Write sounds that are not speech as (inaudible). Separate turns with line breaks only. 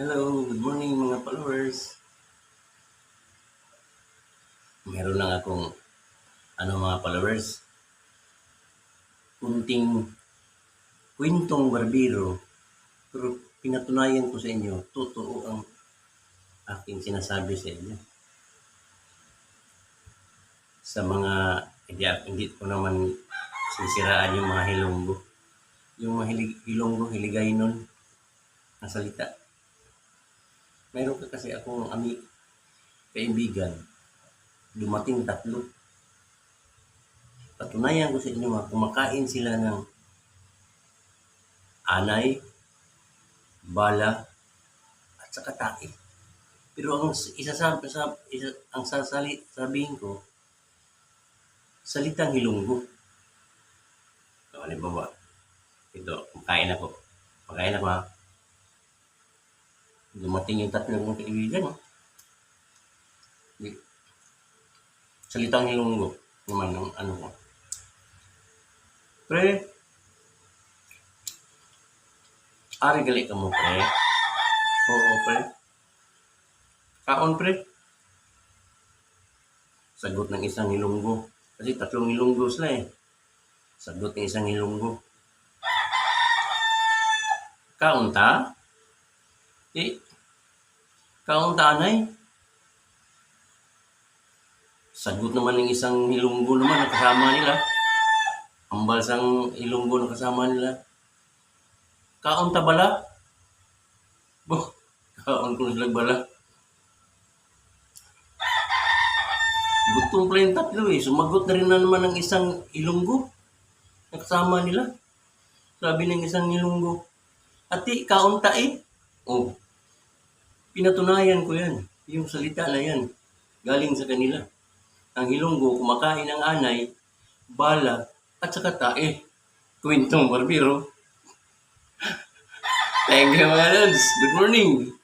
Hello, good morning mga followers. Meron lang akong ano mga followers. Kunting kwentong barbero. Pero pinatunayan ko sa inyo, totoo ang aking sinasabi sa inyo. Sa mga hindi, hindi ko naman sisiraan yung mga hilonggo. Yung mga hilonggo, hiligay nun na salita meron ka kasi akong ami kaibigan. Dumating tatlo. Patunayan ko sa inyo mga kumakain sila ng anay bala at saka tae. Pero ang isa sa, sa isa, ang sasali sabihin ko salitang hilunggo. So, halimbawa ito kumakain ako. Kumakain ako ha Dumating yung tatlo kong kaibigan. Oh. Salitang nilunggo naman ng ano ko. Pre, ari gali ka mo, pre. Oo, pre. Kaon, pre. Sagot ng isang nilunggo. Kasi tatlong nilunggo sila eh. Sagot ng isang nilunggo. Kaunta? Eh, 8 kaong tanay sagot naman ng isang ilunggo naman na kasama nila ang balsang ilunggo na kasama nila kaong tabala Boh, kaon ko bala. Gutong plain tatlo eh. Sumagot na rin na naman ng isang ilunggo. Nakasama nila. Sabi ng isang ilunggo, Ati, kaunta eh. Oh, pinatunayan ko yan. Yung salita na yan, galing sa kanila. Ang hilonggo, kumakain ng anay, bala, at saka tae. Kwentong barbero. (laughs) Thank you, mga. Good morning.